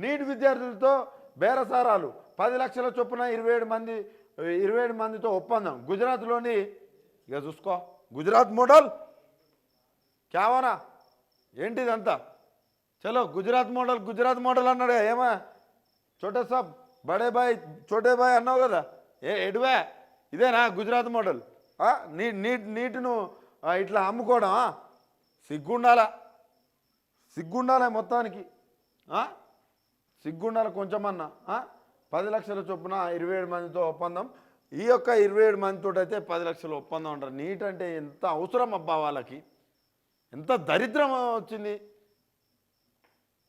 Neat విద్యార్థులతో బేరసారాలు. పది లక్షల చొప్పున ఇరవై ఏడు మంది ఇరవై ఏడు మందితో ఒప్పందం. గుజరాత్లోని ఇక చూసుకో. గుజరాత్ మోడల్. క్యావనా? ఏంటిదంతా? చలో గుజరాత్ మోడల్ గుజరాత్ మోడల్ అన్నాడు ఏమా? చోటే సాబ్ బడే బాయ్ చోటే బాయ్ అన్నావు కదా? ఏ ఎడువే ఇదేనా గుజరాత్ మోడల్? నీ నీట్ నీటును ఇట్లా అమ్ముకోవడం సిగ్గుండాలా? సిగ్గుండాలా మొత్తానికి సిగ్గుండాలి కొంచెమన్నా పది లక్షల చొప్పున ఇరవై ఏడు మందితో ఒప్పందం. ఈ యొక్క ఇరవై ఏడు మందితో అయితే పది లక్షల ఒప్పందం అంటారు. నీట్ అంటే ఎంత అవసరం అబ్బా వాళ్ళకి? ఎంత దరిద్రం వచ్చింది?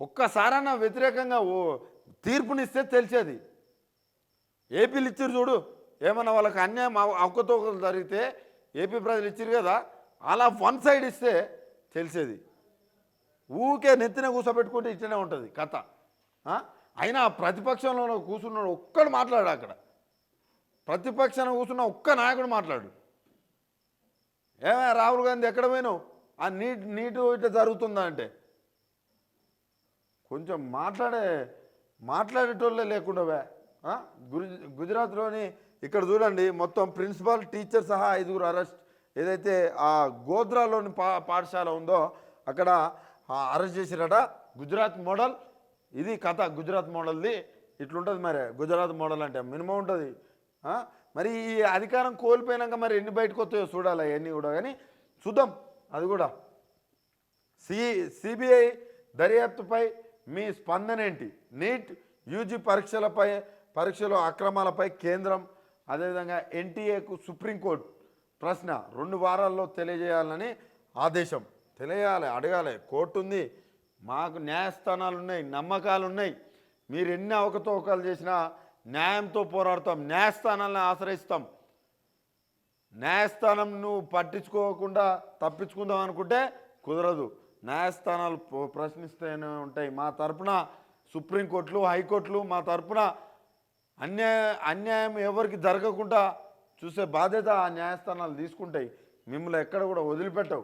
ఒక్కసారన్నా వ్యతిరేకంగా ఓ తీర్పునిస్తే తెలిసేది. ఏపీలు ఇచ్చారు చూడు. ఏమన్నా వాళ్ళకి అన్యాయం అవకతవకలు జరిగితే ఏపీ ప్రజలు ఇచ్చారు కదా అలా వన్ సైడ్ ఇస్తే తెలిసేది. ఊకే నెత్తిన కూర్చోబెట్టుకుంటే ఇట్లనే ఉంటుంది కథ. అయినా ప్రతిపక్షంలో కూర్చున్నాడు ఒక్కడు మాట్లాడు అక్కడ. ప్రతిపక్షాన్ని కూర్చున్న ఒక్క నాయకుడు మాట్లాడు. ఏమే రాహుల్ గాంధీ ఎక్కడ పోయినావు? ఆ నీట్ నీటు ఇట్లా జరుగుతుందా అంటే? కొంచెం మాట్లాడే మాట్లాడేటోళ్ళే లేకుండా గురు గుజరాత్లోని ఇక్కడ చూడండి మొత్తం ప్రిన్సిపాల్ టీచర్ సహా ఐదుగురు అరెస్ట్ ఏదైతే ఆ గోద్రాలోని పా పాఠశాల ఉందో అక్కడ అరెస్ట్ చేసిరట గుజరాత్ మోడల్ ఇది కథ గుజరాత్ మోడల్ది. ఇట్లుంటుంది మరి. గుజరాత్ మోడల్ అంటే మినిమం ఉంటుంది. మరి ఈ అధికారం కోల్పోయినాక మరి ఎన్ని బయటకు వస్తాయో చూడాలి అవన్నీ కూడా. కానీ చూద్దాం. అది కూడా. సి సిబిఐ దర్యాప్తుపై మీ స్పందన ఏంటి నీట్ యూజీ పరీక్షలపై పరీక్షలో అక్రమాలపై కేంద్రం అదేవిధంగా ఎన్టీఏకు సుప్రీంకోర్టు ప్రశ్న రెండు వారాల్లో తెలియజేయాలని ఆదేశం. తెలియాలి అడగాలి. కోర్టు ఉంది. మాకు న్యాయస్థానాలు ఉన్నాయి నమ్మకాలు ఉన్నాయి మీరు ఎన్ని అవకతవకాలు చేసినా న్యాయంతో పోరాడతాం న్యాయస్థానాలను ఆశ్రయిస్తాం. న్యాయస్థానం నువ్వు పట్టించుకోకుండా తప్పించుకుందాం అనుకుంటే కుదరదు. న్యాయస్థానాలు ప్రశ్నిస్తూనే ఉంటాయి. మా తరపున సుప్రీంకోర్టులు హైకోర్టులు మా తరపున అన్యాయ అన్యాయం ఎవరికి జరగకుండా చూసే బాధ్యత ఆ న్యాయస్థానాలు తీసుకుంటాయి. మిమ్మల్ని ఎక్కడ కూడా వదిలిపెట్టవు.